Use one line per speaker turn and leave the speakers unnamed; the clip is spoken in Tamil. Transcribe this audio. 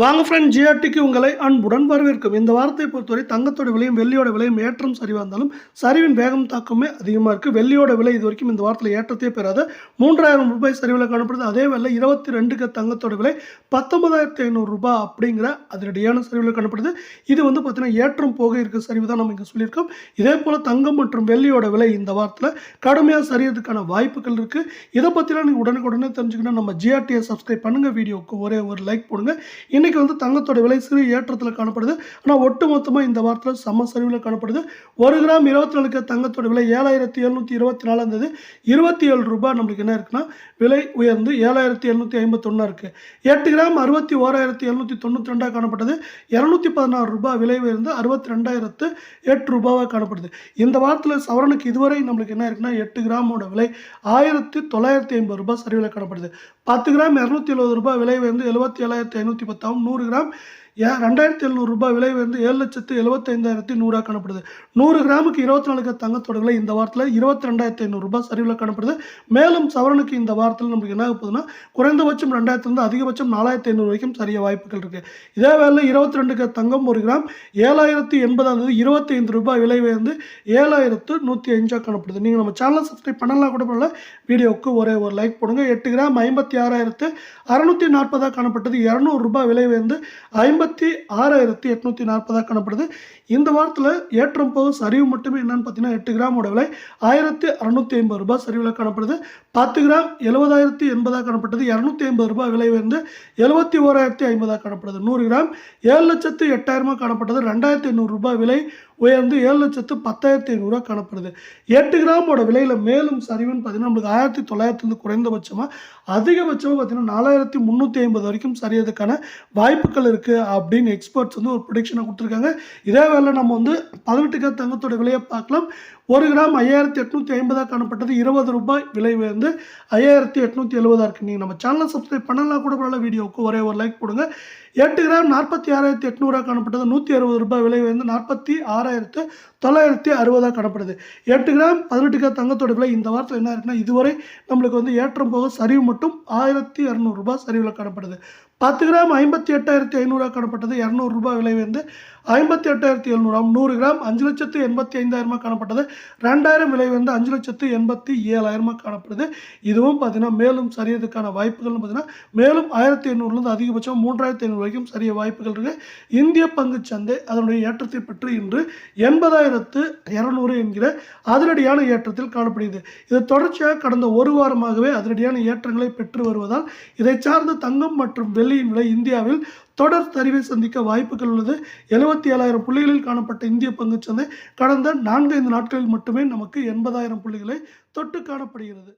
வாங்க ஃப்ரெண்ட் ஜிஆர்டிக்கு உங்களை அன்புடன் வரவேற்கும். இந்த வாரத்தை பொறுத்தவரை தங்கத்தோட விலையும் வெள்ளியோட விலையும் ஏற்றம் சரிவாக இருந்தாலும் சரிவின் வேகம் தாக்கமே அதிகமாக இருக்குது வெள்ளியோட விலை இது வரைக்கும் இந்த வாரத்தில் ஏற்றத்தையே பெறாத மூன்றாயிரம் ரூபாய் சரிவில் காணப்படுது. அதே வேலை இருபத்தி ரெண்டுக்கு தங்கத்தோட விலை பத்தொன்பதாயிரத்தி ஐநூறு ரூபாய் அப்படிங்கிற அதிரடியான சரிவில் காணப்படுது. இது வந்து பார்த்தீங்கன்னா ஏற்றம் போக இருக்க சரிவு தான் நம்ம இங்கே சொல்லியிருக்கோம். இதே போல் தங்கம் மற்றும் வெள்ளியோட விலை இந்த வாரத்தில் கடுமையாக சரியறதுக்கான வாய்ப்புகள் இருக்குது இதை பற்றிலாம் நீங்கள் உடனுக்குடனே தெரிஞ்சுக்கணும். நம்ம ஜிஆர்டியை சப்ஸ்கிரைப் பண்ணுங்கள் வீடியோவுக்கு ஒரே ஒரு லைக் போடுங்க. இன்றைக்கி வந்து தங்கத்தோட விலை சிறு ஏற்றத்தில் காணப்படுது. ஆனால் ஒட்டு மொத்தமாக இந்த வாரத்தில் சம சரிவில் காணப்படுது. ஒரு கிராம் இருபத்தி நாலுக்கு தங்கத்தோட விலை ஏழாயிரத்தி எழுநூற்றி இருபத்தி நாலு இருந்தது. இருபத்தி ஏழு ரூபாய் நம்மளுக்கு என்ன இருக்குன்னா விலை உயர்ந்து ஏழாயிரத்தி எழுநூற்றி ஐம்பத்தொன்னா இருக்குது எட்டு கிராம் அறுபத்தி ஓராயிரத்தி எழுநூற்றி தொண்ணூற்றி ரெண்டாக காணப்பட்டது. இரநூத்தி பதினாறு ரூபாய் விலை உயர்ந்து அறுபத்தி ரெண்டாயிரத்து எட்டு ரூபாவாக காணப்படுது. இந்த வாரத்தில் சவரனுக்கு இதுவரை நம்மளுக்கு என்ன இருக்குன்னா எட்டு கிராமோட விலை ஆயிரத்தி தொள்ளாயிரத்தி ஐம்பது ரூபாய் சரிவில் காணப்படுது. பத்து கிராம் இரநூத்தி எழுபது ரூபாய் விலை வந்து எழுபத்தி ஏழாயிரத்தி ஐநூற்றி பத்தாவும் நூறு கிராம் ஏ ரெண்டாயிரத்தி எழுநூறு ரூபாய் விலை வந்து ஏழு லட்சத்து எழுபத்தைந்தாயிரத்தி நூறாக காணப்படுது. நூறு கிராமுக்கு இருபத்தி நாலு தங்கத்தோட விலை இந்த வாரத்தில் இருபத்தி ரெண்டாயிரத்தி ஐநூறு ரூபாய் சரிவில் காணப்படுது. மேலும் சவரனுக்கு இந்த வாரத்தில் நமக்கு என்ன ஆக போகுதுன்னா குறைந்தபட்சம் ரெண்டாயிரத்துலேருந்து அதிகபட்சம் நாலாயிரத்தி ஐநூறு வரைக்கும் சரிய வாய்ப்புகள் இருக்குது இதே வேலை இருபத்தி ரெண்டுக்கு தங்கம் ஒரு கிராம் ஏழாயிரத்தி எண்பதாம் தேதி இருபத்தி ஐந்து ரூபாய் விலை வந்து ஏழாயிரத்து நூற்றி அஞ்சாக காணப்படுது. நீங்கள் நம்ம சேனலை சப்ஸ்கிரைப் பண்ணலாம் கூட பண்ணல வீடியோவுக்கு ஒரே ஒரு லைக் போடுங்க. எட்டு கிராம் ஐம்பத்தி ஆறாயிரத்து அறநூற்றி நாற்பதாக காணப்பட்டது. இரநூறு ரூபாய் விலை வந்து ஐம்பத்தி ஆறாயிரத்தி எட்நூற்றி நாற்பதாக காணப்படுது. இந்த வாரத்தில் ஏற்றம் போக சரிவு மட்டுமே என்னன்னு பார்த்தீங்கன்னா எட்டு கிராமோட விலை ஆயிரத்தி அறநூற்றி ஐம்பது ரூபாய் சரிவில் காணப்படுது. பத்து கிராம் எழுபதாயிரத்தி எண்பதாக காணப்பட்டது. இரநூத்தி ஐம்பது ரூபாய் விலை வந்து எழுபத்தி ஓராயிரத்தி ஐம்பதாக காணப்படுது. நூறு கிராம் ஏழு லட்சத்து எட்டாயிரமாக காணப்பட்டது. ரெண்டாயிரத்தி ஐநூறு ரூபாய் விலை உயர்ந்து ஏழு லட்சத்து பத்தாயிரத்தி ஐநூறுரூவா காணப்படுது. எட்டு கிராமோட விலையில் மேலும் சரிவுன்னு பார்த்தீங்கன்னா நம்மளுக்கு ஆயிரத்தி தொள்ளாயிரத்துலேருந்து குறைந்தபட்சமாக அதிகபட்சமாக பார்த்தீங்கன்னா நாலாயிரத்தி முந்நூற்றி ஐம்பது வரைக்கும் சரியதுக்கான வாய்ப்புகள் இருக்குது அப்படின்னு எக்ஸ்பர்ட்ஸ் வந்து ஒரு ப்ரொடிக்ஷனை கொடுத்துருக்காங்க. இதே வேலை நம்ம வந்து பதினெட்டு கிராம் தங்கத்தோட விலையை பார்க்கலாம். ஒரு கிராம் ஐயாயிரத்தி எட்நூற்றி ஐம்பதாக காணப்பட்டது இருபது ரூபாய் விலை வந்து ஐயாயிரத்தி எட்நூற்றி எழுபதாக இருக்குது நீங்கள் நம்ம சேனலை சப்ஸ்கிரைப் பண்ணலாம் கூட பரவாயில்ல வீடியோவுக்கு ஒரே ஒரு லைக் போடுங்க எட்டு கிராம் நாற்பத்தி ஆறாயிரத்தி எட்நூறாக காணப்பட்டது நூற்றி அறுபது ரூபாய் விலை வந்து நாற்பத்தி ஆறாயிரத்து தொள்ளாயிரத்தி அறுபதாக காணப்படுது. எட்டு கிராம் பதினெட்டு கிராம் தங்கத்தோட விலை இந்த வாரத்தில் என்ன இருக்குன்னா இதுவரை நம்மளுக்கு வந்து ஏற்றம் போக சரிவு மட்டும் ஆயிரத்தி இரநூறுபா சரிவில் காணப்படுது. பத்து கிராம் ஐம்பத்தி எட்டாயிரத்தி ஐநூறுரூவா காணப்பட்டது. இரநூறுபா விலை வந்து ஐம்பத்தி எட்டாயிரத்தி எழுநூறாம் நூறு கிராம் அஞ்சு லட்சத்து எண்பத்தி ஐந்தாயிரமாக காணப்பட்டது. ரெண்டாயிரம் விலை வந்து அஞ்சு லட்சத்து எண்பத்தி ஏழாயிரமாக காணப்படுது. இதுவும் பார்த்தீங்கன்னா மேலும் சரியதுக்கான வாய்ப்புகள்னு பார்த்தீங்கன்னா மேலும் ஆயிரத்தி எண்ணூறுலேருந்து அதிகபட்சம் மூன்றாயிரத்தி ஐநூறு வரைக்கும் சரிய வாய்ப்புகள் இருக்குது இந்திய பங்குச் சந்தை அதனுடைய ஏற்றத்தை பற்றி இன்று எண்பதாயிரம் எண்பதாயிரத்து இரநூறு என்கிற அதிரடியான ஏற்றத்தில் காணப்படுகிறது. இது தொடர்ச்சியாக கடந்த ஒரு வாரமாகவே அதிரடியான ஏற்றங்களை பெற்று வருவதால் இதை சார்ந்த தங்கம் மற்றும் வெள்ளியின் விலை இந்தியாவில் தொடர் சரிவை சந்திக்க வாய்ப்புகள் உள்ளது. எழுபத்தி ஏழாயிரம் புள்ளிகளில் காணப்பட்ட இந்திய பங்குச்சந்தை கடந்த நான்கைந்து நாட்களில் மட்டுமே நமக்கு எண்பதாயிரம் புள்ளிகளை தொட்டு காணப்படுகிறது.